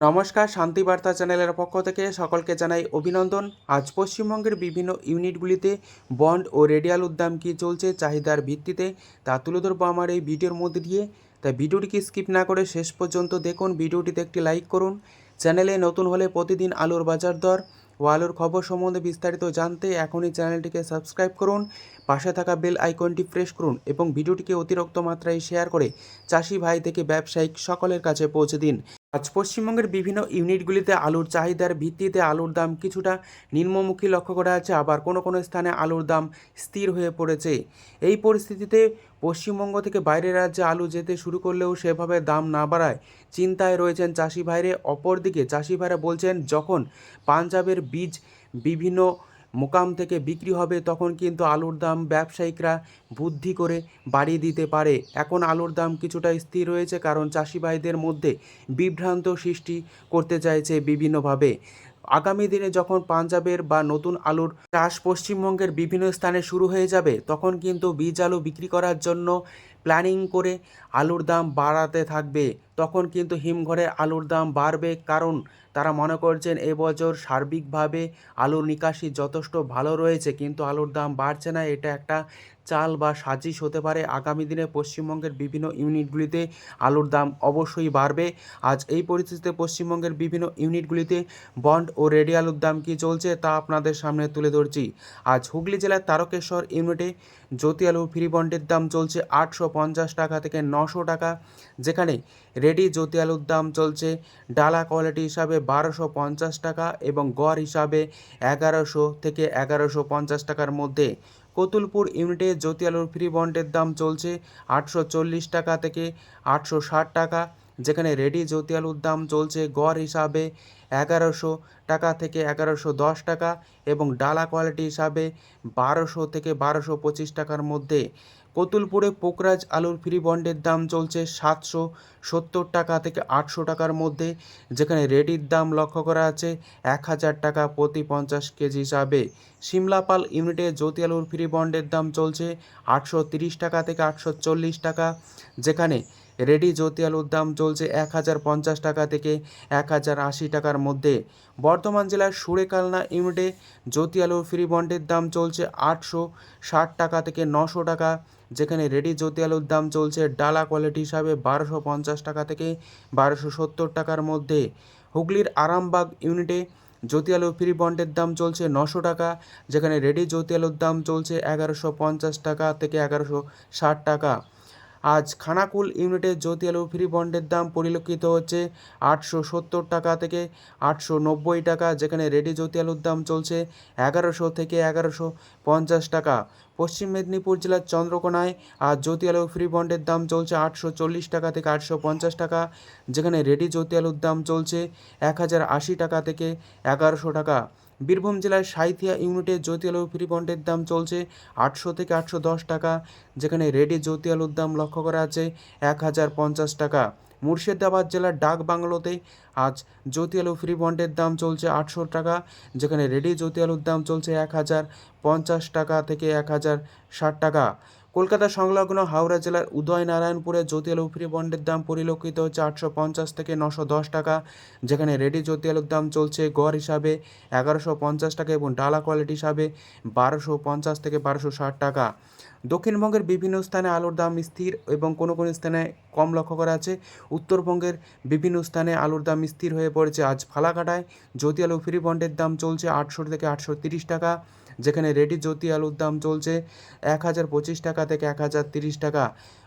নমস্কার শান্তিবার্তা চ্যানেলের পক্ষ থেকে সকলকে জানাই অভিনন্দন। আজ পশ্চিমবঙ্গের বিভিন্ন ইউনিটগুলিতে বন্ড ও রেডিয়াল উদ্যাম কী চলছে চাহিদার ভিত্তিতে তা তুলে ধরবো আমার এই ভিডিওর মধ্যে দিয়ে। তাই ভিডিওটিকে স্কিপ না করে শেষ পর্যন্ত দেখুন, ভিডিওটিতে একটি লাইক করুন। চ্যানেলে নতুন হলে প্রতিদিন আলুর বাজার দর ও আলুর খবর সম্বন্ধে বিস্তারিত জানতে এখনই চ্যানেলটিকে সাবস্ক্রাইব করুন, পাশে থাকা বেল আইকনটি প্রেস করুন এবং ভিডিওটিকে অতিরিক্ত মাত্রায় শেয়ার করে চাষি ভাই থেকে ব্যবসায়িক সকলের কাছে পৌঁছে দিন। আজ পশ্চিমবঙ্গের বিভিন্ন ইউনিটগুলিতে আলুর চাহিদার ভিত্তিতে আলুর দাম কিছুটা নিম্নমুখী লক্ষ্য করা যাচ্ছে। আবার কোনো কোনো স্থানে আলুর দাম স্থির হয়ে পড়েছে। এই পরিস্থিতিতে পশ্চিমবঙ্গ থেকে বাইরের রাজ্যে আলু যেতে শুরু করলেও সেভাবে দাম না বাড়ায় চিন্তায় রয়েছেন চাষি ভাইরে। অপরদিকে চাষি ভাইরা বলছেন, যখন পাঞ্জাবের বীজ বিভিন্ন মোকাম থেকে বিক্রি হবে, তখন কিন্তু আলুর দাম ব্যবসায়িকরা বুদ্ধি করে বাড়িয়ে দিতে পারে। এখন আলুর দাম কিছুটা স্থির রয়েছে, কারণ চাষি ভাইদের মধ্যে বিভ্রান্ত সৃষ্টি করতে চাইছে বিভিন্নভাবে। আগামী দিনে যখন পাঞ্জাবের বা নতুন আলুর চাষ পশ্চিমবঙ্গের বিভিন্ন স্থানে শুরু হয়ে যাবে, তখন কিন্তু বীজ আলু বিক্রি করার জন্য প্ল্যানিং করে আলুর দাম বাড়াতে থাকবে। তখন কিন্তু হিমঘরে আলুর দাম বাড়বে কারণ তারা মনে করছেন এবছর সার্বিকভাবে আলুর নিকাশি যথেষ্ট ভালো রয়েছে, কিন্তু আলুর দাম বাড়ছে না। এটা একটা চাল বা সাজিশ হতে পারে। আগামী দিনে পশ্চিমবঙ্গের বিভিন্ন ইউনিটগুলিতে আলুর দাম অবশ্যই বাড়বে। আজ এই পরিস্থিতিতে পশ্চিমবঙ্গের বিভিন্ন ইউনিটগুলিতে বন্ড ও রেডি আলুর দাম কী চলছে তা আপনাদের সামনে তুলে ধরছি। আজ হুগলি জেলার তারকেশ্বর ইউনিটে জ্যোতি আলু ফ্রি বন্ডের দাম চলছে আটশো পঞ্চাশ টাকা থেকে নশো টাকা, যেখানে রেডি জ্যোতি দাম চলছে ডালা কোয়ালিটি হিসাবে বারোশো পঞ্চাশ টাকা এবং গড় হিসাবে এগারোশো থেকে এগারোশো পঞ্চাশ টাকার মধ্যে। কতুলপুর ইউনিটে জ্যোতি ফ্রি বন্ডের দাম চলছে আটশো চল্লিশ টাকা থেকে আটশো ষাট টাকা, যেখানে রেডি জ্যোতি দাম চলছে গড় হিসাবে এগারোশো টাকা থেকে এগারোশো দশ টাকা এবং ডালা কোয়ালিটি হিসাবে বারোশো থেকে বারোশো পঁচিশ টাকার মধ্যে। কতুলপুরে পোকরাজ আলুর ফ্রি বন্ডের দাম চলছে সাতশো সত্তর টাকা থেকে আটশো টাকার মধ্যে, যেখানে রেডির দাম লক্ষ্য করা আছে এক হাজার টাকা প্রতি পঞ্চাশ কেজি হিসাবে। সিমলাপাল ইউনিটে জ্যোতি আলুর ফ্রি বন্ডের দাম চলছে আটশো তিরিশ টাকা থেকে আটশো চল্লিশ টাকা, যেখানে রেডি আলুর দাম চলছে এক হাজার পঞ্চাশ টাকা থেকে এক হাজার আশি টাকার মধ্যে। বর্ধমান জেলার সুরেকালনা ইউনিটে জ্যোতি ফ্রি বন্ডের দাম চলছে আটশো ষাট টাকা থেকে নশো টাকা, যেখানে রেডি জ্যোতি আলুর দাম চলছে ডালা কোয়ালিটি হিসাবে বারোশো পঞ্চাশ টাকা থেকে বারোশো সত্তর টাকার মধ্যে। হুগলির আরামবাগ ইউনিটে জ্যোতি আলু ফ্রি বন্ডের দাম চলছে নশো টাকা, যেখানে রেডি জ্যোতি দাম চলছে এগারোশো পঞ্চাশ টাকা থেকে এগারোশো ষাট টাকা। আজ খানাকুল ইউনিটে জ্যোতি আলু ফ্রি বন্ডের দাম পরিলক্ষিত হচ্ছে আটশো সত্তর টাকা থেকে আটশো নব্বই টাকা, যেখানে রেডি জ্যোতি আলুর দাম চলছে এগারোশো থেকে এগারোশো পঞ্চাশ টাকা। পশ্চিম মেদিনীপুর জেলার চন্দ্রকোনায় আজ জ্যোতি আলু ফ্রি বন্ডের দাম চলছে আটশো চল্লিশ টাকা থেকে আটশো পঞ্চাশ টাকা, যেখানে রেডি জ্যোতি আলুর দাম চলছে এক হাজার আশি টাকা থেকে এগারোশো টাকা। বীরভূম জেলার সাঁইথিয়া ইউনিটে জ্যোতি আলু ফ্রি বন্ডের দাম চলছে আটশো থেকে আটশো দশ টাকা, যেখানে রেডি জ্যোতি আলুর দাম লক্ষ্য করা আছে এক হাজার পঞ্চাশ টাকা। মুর্শিদাবাদ জেলার ডাক বাংলোতে আজ জ্যোতি আলু ফ্রি বন্ডের দাম চলছে আটশো টাকা, যেখানে রেডি জ্যোতি আলুর দাম চলছে এক হাজার পঞ্চাশ টাকা থেকে এক হাজার ষাট টাকা। কলকাতা সংলগ্ন হাওড়া জেলার উদয়নারায়ণপুরে জ্যোতি আলু ফ্রি বন্ডের দাম পরিলক্ষিত আটশো পঞ্চাশ থেকে নশো দশ টাকা, যেখানে রেডি জ্যোতি আলুর দাম চলছে গড় হিসাবে এগারোশো পঞ্চাশ টাকা এবং ডালা কোয়ালিটি হিসাবে বারোশো পঞ্চাশ থেকে বারোশো ষাট টাকা। দক্ষিণবঙ্গের বিভিন্ন স্থানে আলুর দাম স্থির এবং কোনো কোনো স্থানে কম লক্ষ্য করা আছে। উত্তরবঙ্গের বিভিন্ন স্থানে আলুর দাম স্থির হয়ে পড়েছে। আজ ফালাকাটায় জ্যোতি আলু ফ্রি বন্ডের দাম চলছে আটশো থেকে আটশো তিরিশ টাকা। যেখানে রেডি জ্যোতি আলুর দাম চলছে এক হাজার পঁচিশ টাকা থেকে এক হাজার তিরিশ টাকা।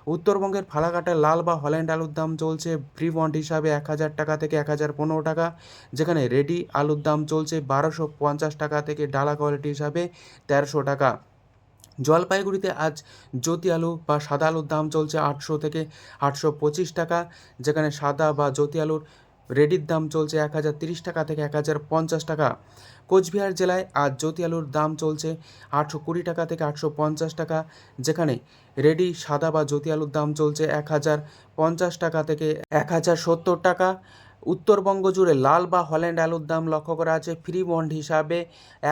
উত্তরবঙ্গের ফালাকাটায় লাল বা হল্যান্ড আলুর দাম চলছে ফ্রি বন্ড হিসাবে এক হাজার টাকা থেকে এক হাজার পনেরো টাকা। যেখানে রেডি আলুর দাম চলছে বারোশো পঞ্চাশ টাকা থেকে ডালা কোয়ালিটি হিসাবে তেরোশো টাকা। জলপাইগুড়িতে আজ জ্যোতি আলু বা সাদা আলুর দাম চলছে আটশো থেকে আটশো পঁচিশ টাকা। যেখানে সাদা বা জ্যোতি আলুর রেডির দাম চলছে এক হাজার তিরিশ টাকা থেকে এক হাজার পঞ্চাশ টাকা। কোচবিহার জেলায় আজ জ্যোতি আলুর দাম চলছে আটশো কুড়ি টাকা থেকে আটশো পঞ্চাশ টাকা, যেখানে রেডি সাদা বা জ্যোতি আলুর দাম চলছে এক হাজার পঞ্চাশ টাকা থেকে এক হাজার সত্তর টাকা। উত্তরবঙ্গ জুড়ে লাল বা হল্যান্ড আলুর দাম লক্ষ্য করা আছে। ফ্রি বন্ড হিসাবে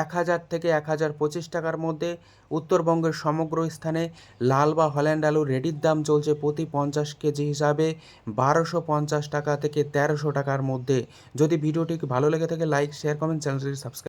এক হাজার থেকে এক হাজার পঁচিশ টাকার মধ্যে উত্তরবঙ্গের সমগ্র স্থানে লাল বা হল্যান্ড আলু রেডির দাম চলছে প্রতি পঞ্চাশ কেজি হিসাবে বারোশো পঞ্চাশ টাকা থেকে তেরোশো টাকার মধ্যে। যদি ভিডিওটি ভালো লেগে থাকে, লাইক, শেয়ার, কমেন্ট চ্যানেলটি সাবস্ক্রাইব